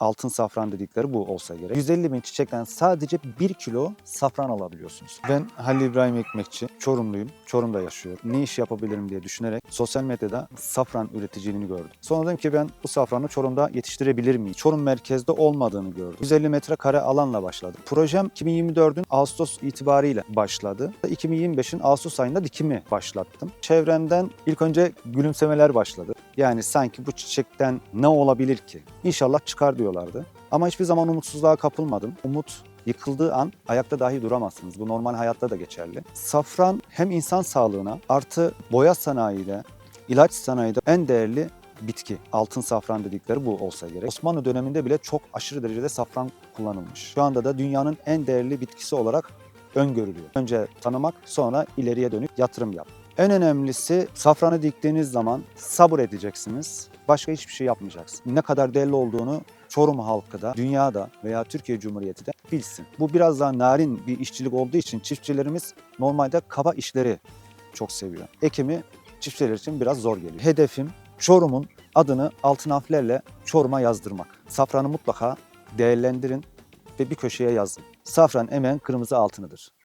altın safran dedikleri bu olsa gerek. 150 bin çiçekten sadece 1 kilo safran alabiliyorsunuz. Ben Halil İbrahim Ekmekçi, Çorumluyum. Çorum'da yaşıyorum. Ne iş yapabilirim diye düşünerek sosyal medyada safran üreticiliğini gördüm. Sonra dedim ki ben bu safranı Çorum'da yetiştirebilir miyim? Çorum merkezde olmadığını gördüm. 150 metrekare alanla başladı. Projem 2024'ün Ağustos itibariyle başladı. 2025'in Ağustos ayında dikimi başlattım. Çevremden ilk önce gülümsemeler başladı. Yani sanki bu çiçekten ne olabilir ki? İnşallah çıkar diyorlardı. Ama hiçbir zaman umutsuzluğa kapılmadım. Umut yıkıldığı an ayakta dahi duramazsınız. Bu normal hayatta da geçerli. Safran hem insan sağlığına artı boya sanayide, ilaç sanayide en değerli bitki. Altın safran dedikleri bu olsa gerek. Osmanlı döneminde bile çok aşırı derecede safran kullanılmış. Şu anda da dünyanın en değerli bitkisi olarak öngörülüyor. Önce tanımak sonra ileriye dönük yatırım yap. En önemlisi safranı diktiğiniz zaman sabır edeceksiniz. Başka hiçbir şey yapmayacaksınız. Ne kadar değerli olduğunu Çorum halkı da, dünyada veya Türkiye Cumhuriyeti de bilsin. Bu biraz daha narin bir işçilik olduğu için çiftçilerimiz normalde kaba işleri çok seviyor. Ekimi çiftçiler için biraz zor geliyor. Hedefim Çorum'un adını altın harflerle Çorum'a yazdırmak. Safranı mutlaka değerlendirin ve bir köşeye yazın. Safran emeğin kırmızı altınıdır.